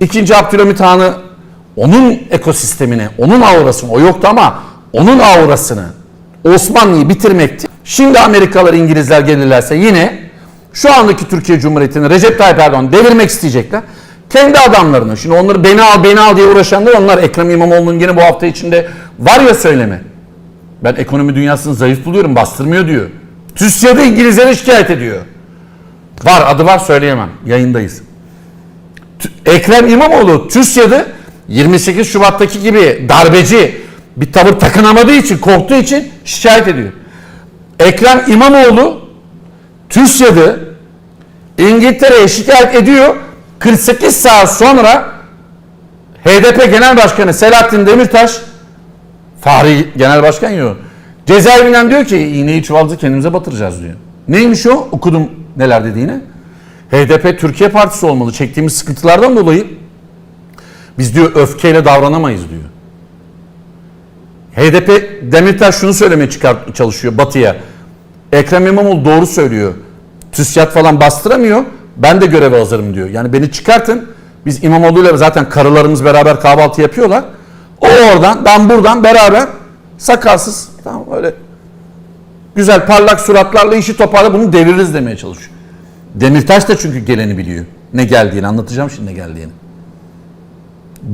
İkinci Abdülhamit Han'ı onun ekosistemini, onun aurasını, o yoktu ama onun aurasını Osmanlı'yı bitirmekti. Şimdi Amerikalılar, İngilizler gelirlerse yine şu andaki Türkiye Cumhuriyeti'ni Recep Tayyip Erdoğan devirmek isteyecekler. Kendi adamlarını, şimdi onları beni al beni al diye uğraşanlar onlar Ekrem İmamoğlu'nun yine bu hafta içinde var ya söyleme. Ben ekonomi dünyasını zayıf buluyorum, bastırmıyor diyor. TÜSİAD'ı İngilizlere şikayet ediyor. Var, adı var söyleyemem. Yayındayız. Ekrem İmamoğlu TÜSİAD'ı 28 Şubat'taki gibi darbeci bir tavır takınamadığı için, korktuğu için şikayet ediyor. Ekrem İmamoğlu TÜSİAD'ı İngiltere'ye şikayet ediyor. 48 saat sonra HDP Genel Başkanı Selahattin Demirtaş Fahri Genel Başkan yok. Cezaevinden diyor ki iğneyi çuvaldızı kendimize batıracağız diyor. Neymiş o? Okudum neler dediğini. HDP Türkiye Partisi olmalı. Çektiğimiz sıkıntılardan dolayı biz diyor öfkeyle davranamayız diyor. HDP Demirtaş şunu söylemeye çıkar, çalışıyor Batı'ya. Ekrem İmamoğlu doğru söylüyor. TÜSİAD falan bastıramıyor. Ben de göreve hazırım diyor. Yani beni çıkartın. Biz İmamoğlu'yla zaten karılarımız beraber kahvaltı yapıyorlar. O oradan, ben buradan beraber sakalsız tamam öyle güzel parlak suratlarla işi toparla bunu deviririz demeye çalışıyor. Demirtaş da çünkü geleni biliyor. Ne geldiğini anlatacağım şimdi ne geldiğini.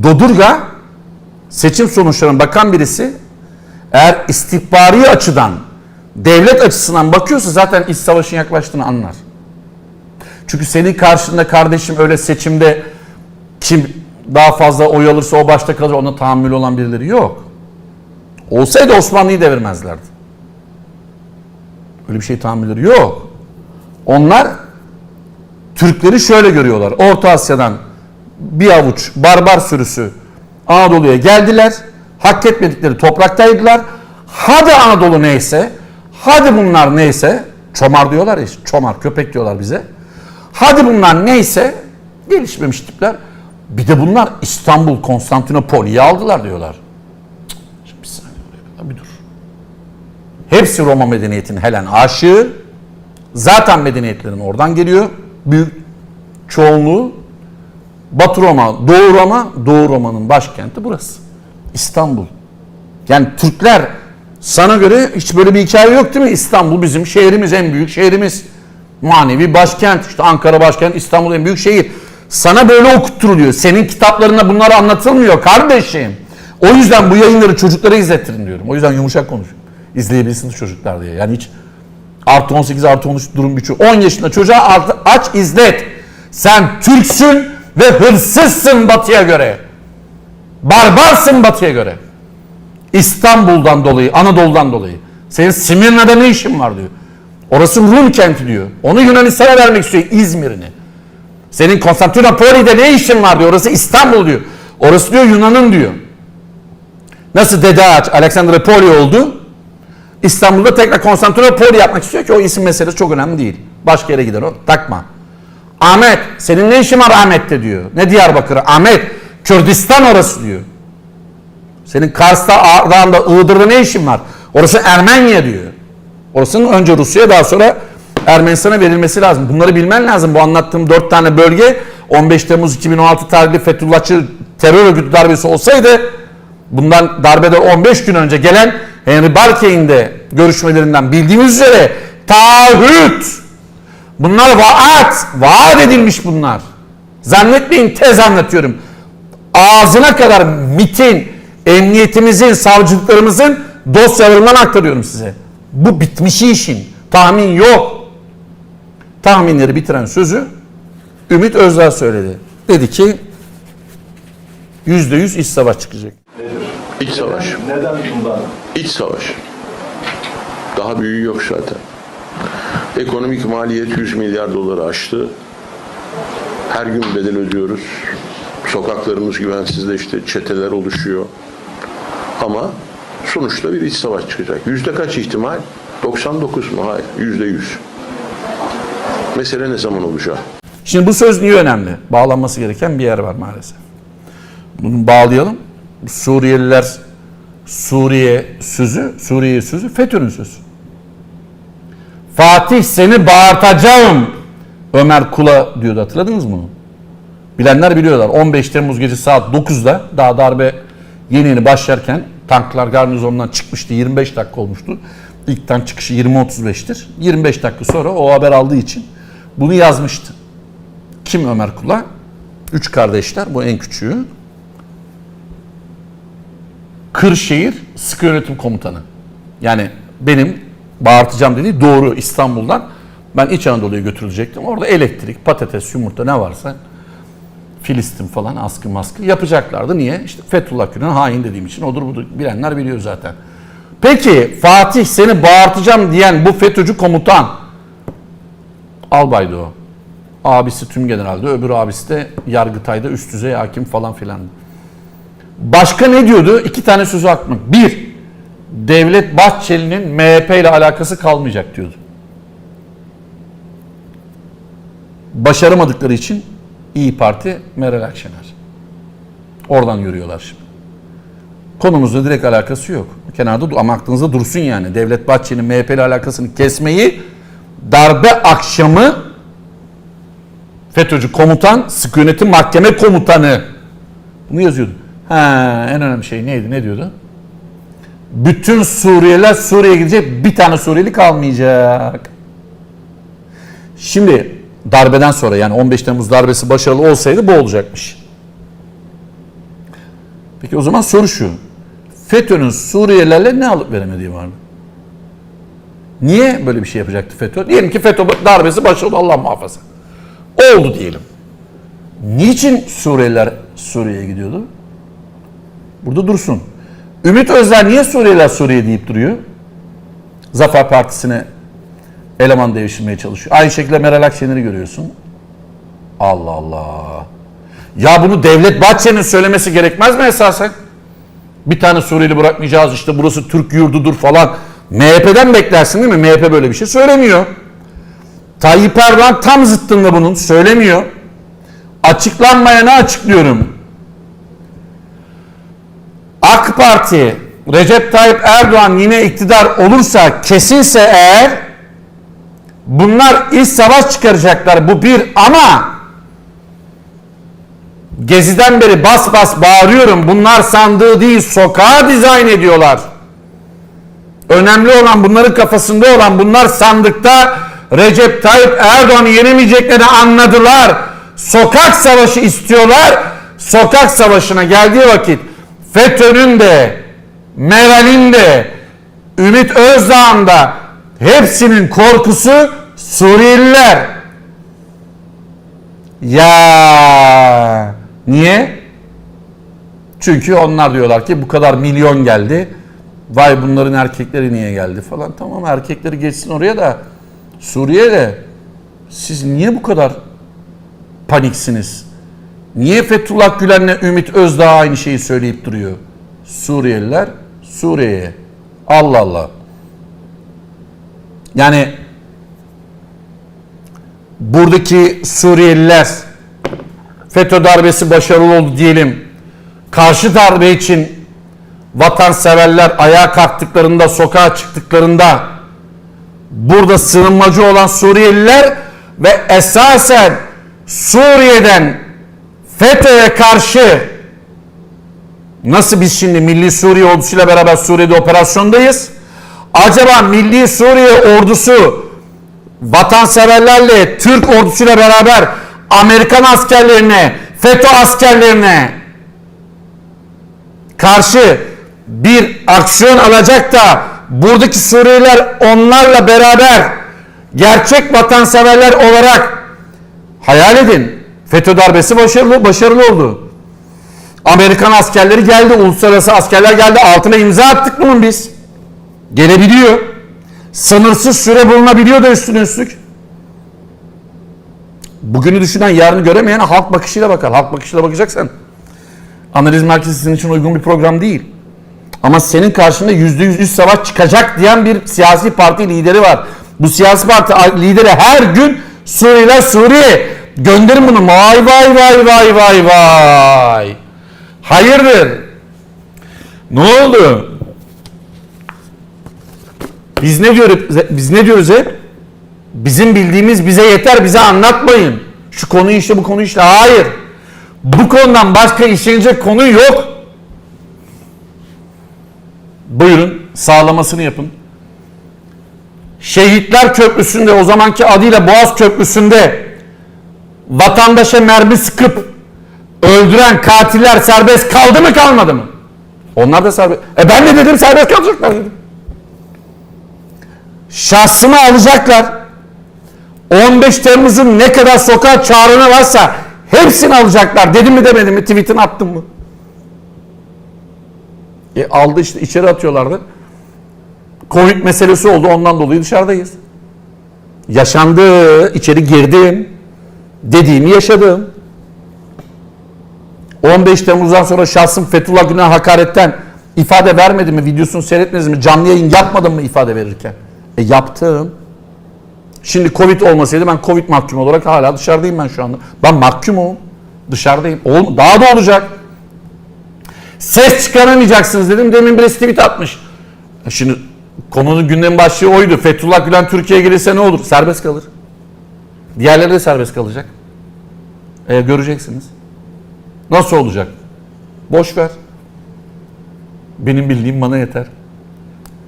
Dodurga seçim sonuçlarına bakan birisi eğer istihbari açıdan devlet açısından bakıyorsa zaten iç savaşın yaklaştığını anlar. Çünkü senin karşında kardeşim öyle seçimde kim daha fazla oy alırsa o başta kalır ona tahammül olan birileri yok. Olsaydı Osmanlı'yı devirmezlerdi. Öyle bir şey tahammülleri yok. Onlar Türkleri şöyle görüyorlar. Orta Asya'dan bir avuç barbar sürüsü Anadolu'ya geldiler. Hak etmedikleri topraktaydılar. Hadi Anadolu neyse, hadi bunlar neyse, çomar diyorlar ya, çomar köpek diyorlar bize. Hadi bunlar neyse, gelişmemiş tipler. Bir de bunlar İstanbul, Konstantinopoli'yi aldılar diyorlar. Cık, bir saniye oraya bir dur. Hepsi Roma medeniyetinin Helen aşığı. Zaten medeniyetlerin oradan geliyor. Büyük çoğunluğu Batı Roma, Doğu Roma, Doğu Roma'nın başkenti burası. İstanbul. Yani Türkler sana göre hiç böyle bir hikaye yok değil mi? İstanbul bizim şehrimiz, en büyük şehrimiz. Manevi başkent. İşte Ankara başkent, İstanbul en büyük şehir. Sana böyle okutturuluyor. Senin kitaplarında bunlar anlatılmıyor kardeşim. O yüzden bu yayınları çocuklara izlettirin diyorum. O yüzden yumuşak konuşuyorum. İzleyebilirsiniz çocuklar diye. Yani hiç artı 18 artı 13 durum birçok. 10 yaşında çocuğa artı, aç izlet. Sen Türksün ve hırsızsın batıya göre. Barbarsın batıya göre. İstanbul'dan dolayı, Anadolu'dan dolayı. Senin Simirna'da ne işin var diyor. Orası Rum kenti diyor. Onu Yunanistan'a vermek istiyor İzmir'ini. Senin Konstantinopoli'de ne işin var diyor. Orası İstanbul diyor. Orası diyor Yunan'ın diyor. Nasıl Dede Ağaç, Alexandropoli oldu. İstanbul'da tekrar Konstantinopoli yapmak istiyor ki o isim meselesi çok önemli değil. Başka yere gider o. Takma. Ahmet, senin ne işin var Ahmet'te diyor. Ne Diyarbakır'ı? Ahmet, Kürdistan orası diyor. Senin Kars'ta, Ağrı'da, Iğdır'da ne işin var? Orası Ermenya diyor. Orasının önce Rusya'ya daha sonra Ermenistan'a verilmesi lazım. Bunları bilmen lazım. Bu anlattığım dört tane bölge 15 Temmuz 2016 tarihli Fethullahçı terör örgütü darbesi olsaydı bundan darbeden 15 gün önce gelen Henry Barkey'in de görüşmelerinden bildiğimiz üzere taahhüt bunlar vaat vaat edilmiş bunlar. Zannetmeyin tez anlatıyorum. Ağzına kadar MIT'in, emniyetimizin, savcılıklarımızın dosyalarından aktarıyorum size. Bu bitmiş işin. Tahmin yok. Tahminleri bitiren sözü Ümit Özdağ söyledi. Dedi ki %100 iç savaş çıkacak. İç savaş. Neden bundan? İç savaş. Daha büyüğü yok zaten. Ekonomik maliyet 100 milyar doları aştı. Her gün bedel ödüyoruz. Sokaklarımız güvensizleşti. Çeteler oluşuyor. Ama sonuçta bir iç savaş çıkacak. Yüzde kaç ihtimal? 99 mu? Hayır. Yüzde 100. Mesele ne zaman olacak? Şimdi bu söz niye önemli? Bağlanması gereken bir yer var maalesef. Bunu bağlayalım. Suriyeliler Suriye sözü, Suriye sözü FETÖ'nün sözü. Fatih seni bağırtacağım. Ömer Kula diyordu hatırladınız mı? Bilenler biliyorlar. 15 Temmuz gece saat 9'da daha darbe yeni yeni başlarken tanklar garnizondan çıkmıştı. 25 dakika olmuştu. İlk tank çıkışı 20.35'tir. 25 dakika sonra o haber aldığı için bunu yazmıştı. Kim Ömer Kula? Üç kardeşler. Bu en küçüğü. Kırşehir Sıkı Yönetim Komutanı. Yani benim bağırtacağım dediği doğru İstanbul'dan ben İç Anadolu'ya götürülecektim. Orada elektrik, patates, yumurta ne varsa Filistin falan askı maskı yapacaklardı. Niye? İşte Fethullah Gülen hain dediğim için odur budur. Bilenler biliyor zaten. Peki Fatih seni bağırtacağım diyen bu FETÖ'cü komutan albaydı o. Abisi tüm generalde, öbür abisi de Yargıtay'da üst düzey hakim falan filan. Başka ne diyordu? İki tane sözü aklıma. Bir, Devlet Bahçeli'nin MHP ile alakası kalmayacak diyordu. Başaramadıkları için İyi Parti Meral Akşener. Oradan yürüyorlar şimdi. Konumuzla direkt alakası yok. Kenarda ama aklınızda dursun yani. Devlet Bahçeli'nin MHP ile alakasını kesmeyi darbe akşamı FETÖ'cü komutan, sıkı yönetim mahkeme komutanı bunu yazıyordu. Ha, en önemli şey neydi? Ne diyordu? Bütün Suriyeliler Suriye'ye gidecek. Bir tane Suriyeli kalmayacak. Şimdi darbeden sonra yani 15 Temmuz darbesi başarılı olsaydı bu olacakmış. Peki o zaman soru şu. FETÖ'nün Suriyelilerle ne alıp veremediği vardı? Niye böyle bir şey yapacaktı FETÖ? Diyelim ki FETÖ darbesi başarılı Allah muhafaza. Oldu diyelim. Niçin Suriyeliler Suriye'ye gidiyordu? Burada dursun. Ümit Özdağ niye Suriyeliler Suriye deyip duruyor? Zafer Partisi'ne eleman devşirmeye çalışıyor. Aynı şekilde Meral Akşener'i görüyorsun. Allah Allah. Ya bunu Devlet Bahçeli'nin söylemesi gerekmez mi esasen? Bir tane Suriyeli bırakmayacağız işte burası Türk yurdudur falan. MHP'den beklersin değil mi? MHP böyle bir şey söylemiyor. Tayyip Erdoğan tam zıttında bunun söylemiyor. Açıklanmayanı açıklıyorum. AK Parti Recep Tayyip Erdoğan yine iktidar olursa kesinse eğer bunlar iç savaş çıkaracaklar bu bir ama Gezi'den beri bas bas bağırıyorum bunlar sandığı değil sokağa dizayn ediyorlar. Önemli olan bunların kafasında olan bunlar sandıkta Recep Tayyip Erdoğan'ı yenemeyeceklerini anladılar. Sokak savaşı istiyorlar. Sokak savaşına geldiği vakit FETÖ'nün de Meral'in de Ümit Özdağ'ın da hepsinin korkusu Suriyeliler. Ya niye? Çünkü onlar diyorlar ki bu kadar milyon geldi. Vay bunların erkekleri niye geldi falan. Tamam erkekleri geçsin oraya da Suriye'de siz niye bu kadar paniksiniz? Niye Fethullah Gülen'le Ümit Özdağ aynı şeyi söyleyip duruyor? Suriyeliler Suriye'ye. Allah Allah. Yani buradaki Suriyeliler FETÖ darbesi başarılı oldu diyelim. Karşı darbe için vatanseverler ayağa kalktıklarında, sokağa çıktıklarında burada sığınmacı olan Suriyeliler ve esasen Suriye'den FETÖ'ye karşı nasıl biz şimdi Milli Suriye ordusuyla beraber Suriye'de operasyondayız? Acaba Milli Suriye ordusu vatanseverlerle Türk ordusuyla beraber Amerikan askerlerine, FETÖ askerlerine karşı bir aksiyon alacak da buradaki Suriyeliler onlarla beraber gerçek vatanseverler olarak hayal edin. FETÖ darbesi başarılı, başarılı oldu. Amerikan askerleri geldi, uluslararası askerler geldi. Altına imza attık bunun biz. Gelebiliyor. Sınırsız süre bulunabiliyor da üstüne üstlük. Bugünü düşünen yarını göremeyen halk bakışıyla bakar. Halk bakışıyla bakacaksan analiz merkezi sizin için uygun bir program değil. Ama senin karşında yüzde yüz üst savaş çıkacak diyen bir siyasi parti lideri var. Bu siyasi parti lideri her gün Suriyeliler Suriye gönderin bunu. Vay vay vay vay vay vay. Hayırdır? Ne oldu? Biz ne diyoruz? Biz ne diyoruz hep? Bizim bildiğimiz bize yeter, bize anlatmayın. Şu konuyu işte bu konuyu işte. Hayır. Bu konudan başka işlenecek konu yok. Buyurun sağlamasını yapın. Şehitler Köprüsü'nde o zamanki adıyla Boğaz Köprüsü'nde vatandaşa mermi sıkıp öldüren katiller serbest kaldı mı kalmadı mı? Onlar da serbest. E ben de dedim serbest kalacaklar dedim. Şahsını alacaklar. 15 Temmuz'un ne kadar sokağa çağrını varsa hepsini alacaklar. Dedim mi demedim mi? Tweetini attım mı? E aldı işte içeri atıyorlardı. Covid meselesi oldu ondan dolayı dışarıdayız. Yaşandı, içeri girdim. Dediğimi yaşadım. 15 Temmuz'dan sonra şahsım Fethullah Gülen'e hakaretten ifade vermedim mi? Videosunu seyretmediniz mi? Canlı yayın yapmadım mı ifade verirken? E yaptım. Şimdi Covid olmasaydı ben Covid mahkum olarak hala dışarıdayım ben şu anda. Ben mahkumum. Dışarıdayım. Ol, daha da olacak. Ses çıkaramayacaksınız dedim. Demin birisi tweet atmış. E Şimdi konunun gündem başlığı oydu. Fethullah Gülen Türkiye'ye gelirse ne olur? Serbest kalır. Diğerleri de serbest kalacak. E, göreceksiniz. Nasıl olacak? Boş ver. Benim bildiğim bana yeter.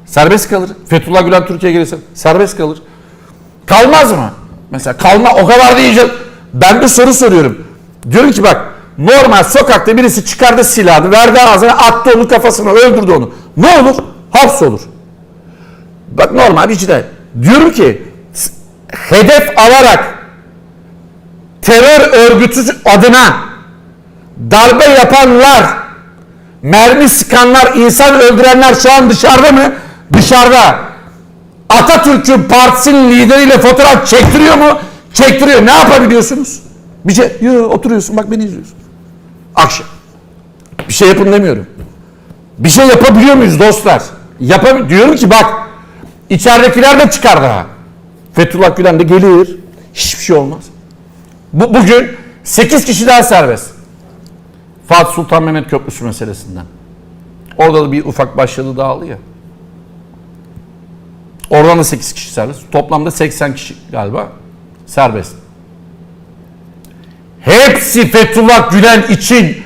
Serbest kalır. Fethullah Gülen Türkiye'ye gelirse serbest kalır. Kalmaz mı? Mesela kalma o kadar diyeceğim. Ben bir soru soruyorum. Diyorum ki bak normal sokakta birisi çıkardı silahını verdi ağzına attı onu kafasına öldürdü onu. Ne olur? Hapis olur. Bak normal bir cinayet. Diyorum ki hedef alarak terör örgütü adına darbe yapanlar, mermi sıkanlar, insan öldürenler şu an dışarıda mı? Dışarıda. Atatürk'ün partisinin lideriyle fotoğraf çektiriyor mu? Çektiriyor. Ne yapabiliyorsunuz? Bir şey, yo, oturuyorsun bak beni izliyorsun. Akşam. Bir şey yapın demiyorum. Bir şey yapabiliyor muyuz dostlar? Yapam diyorum ki bak içeridekiler de çıkar daha. Fethullah Gülen de gelir. Hiçbir şey olmaz. Bu, bugün 8 kişi daha serbest. Fatih Sultan Mehmet Köprüsü meselesinden. Orada da bir ufak başladı dağıldı ya. Oradan da 8 kişi serbest. Toplamda 80 kişi galiba serbest. Hepsi Fethullah Gülen için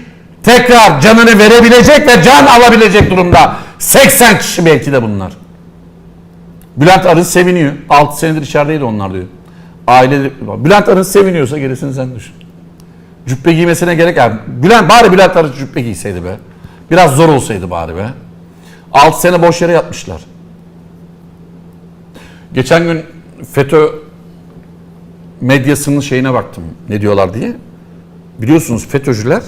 tekrar canını verebilecek ve can alabilecek durumda. 80 kişi belki de bunlar. Bülent Arın seviniyor. 6 senedir içerideydi onlar diyor. Aile Bülent Arın seviniyorsa gerisini sen düşün. Cübbe giymesine gerek yok. Bülent bari Bülent Arın cübbe giyseydi be. Biraz zor olsaydı bari be. 6 sene boş yere yatmışlar. Geçen gün FETÖ medyasının şeyine baktım. Ne diyorlar diye. Biliyorsunuz FETÖ'cüler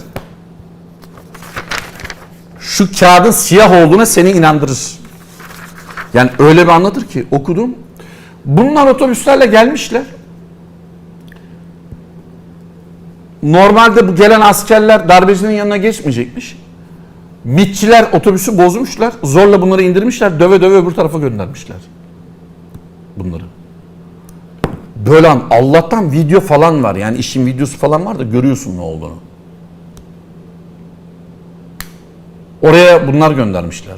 şu kağıdın siyah olduğuna seni inandırır. Yani öyle bir anlatır ki okudum. Bunlar otobüslerle gelmişler. Normalde bu gelen askerler darbecinin yanına geçmeyecekmiş. MİTçiler otobüsü bozmuşlar. Zorla bunları indirmişler. Döve döve öbür tarafa göndermişler. Bunları. Böyle an Allah'tan video falan var. Yani işin videosu falan var da görüyorsun ne olduğunu. Oraya bunlar göndermişler.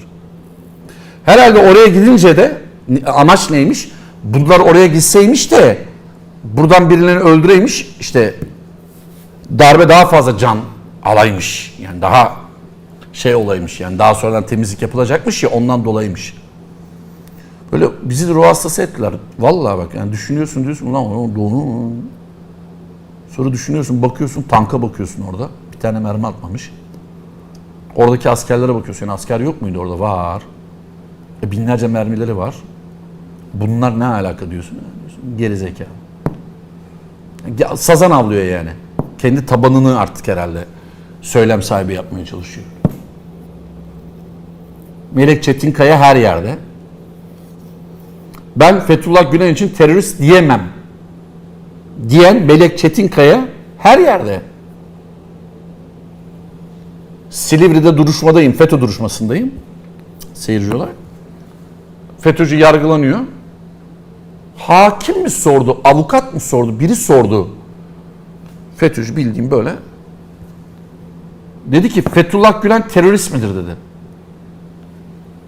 Herhalde oraya gidince de amaç neymiş? Bunlar oraya gitseymiş de buradan birilerini öldüreymiş. İşte darbe daha fazla can alaymış. Yani daha şey olaymış yani daha sonradan temizlik yapılacakmış ya ondan dolayıymış. Böyle bizi de ruh hastası ettiler. Vallahi bak yani düşünüyorsun diyorsun ulan o donu. Sonra düşünüyorsun bakıyorsun tanka bakıyorsun orada. Bir tane mermi atmamış. Oradaki askerlere bakıyorsun. Yani asker yok muydu orada? Var. E binlerce mermileri var. Bunlar ne alaka diyorsun? diyorsun Geri zekalı. Ya, Sazan avlıyor yani. Kendi tabanını artık herhalde söylem sahibi yapmaya çalışıyor. Melek Çetinkaya her yerde. Ben Fethullah Gülen için terörist diyemem. Diyen Melek Çetinkaya her yerde. Silivri'de duruşmadayım, FETÖ duruşmasındayım. Seyirci olarak. FETÖ'cü yargılanıyor. Hakim mi sordu, avukat mı sordu, biri sordu. FETÖ'cü bildiğim böyle. Dedi ki Fethullah Gülen terörist midir dedi.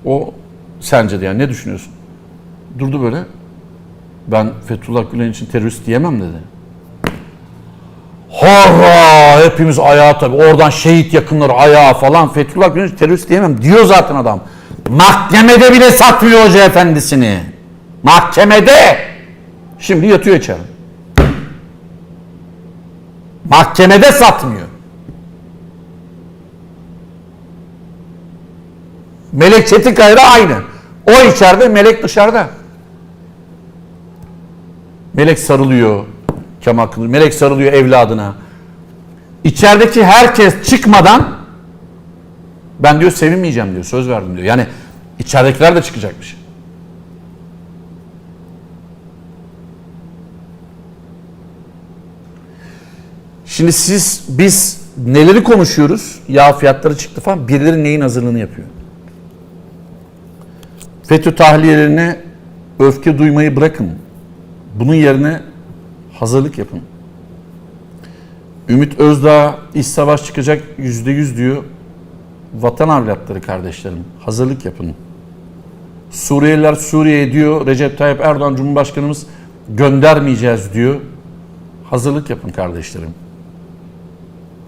O sence de yani ne düşünüyorsun? Durdu böyle. Ben Fethullah Gülen için terörist diyemem dedi. Hara hepimiz ayağa tabi. Oradan şehit yakınları ayağa falan. Fethullah Gülen terörist diyemem. Diyor zaten adam. Mahkemede bile satmıyor hoca efendisini. Mahkemede. Şimdi yatıyor içeri. Mahkemede satmıyor. Melek Çetinkaya aynı. O içeride, Melek dışarıda. Melek sarılıyor Kemal. Melek sarılıyor evladına. İçerideki herkes çıkmadan ben diyor sevinmeyeceğim diyor. Söz verdim diyor. Yani içeridekiler de çıkacakmış. Şimdi siz biz neleri konuşuyoruz? Yağ fiyatları çıktı falan. Birileri neyin hazırlığını yapıyor? FETÖ tahliyelerine öfke duymayı bırakın. Bunun yerine hazırlık yapın. Ümit Özdağ iç savaş çıkacak yüzde yüz diyor. Vatan evlatları kardeşlerim hazırlık yapın. Suriyeliler Suriye'ye diyor. Recep Tayyip Erdoğan Cumhurbaşkanımız göndermeyeceğiz diyor. Hazırlık yapın kardeşlerim.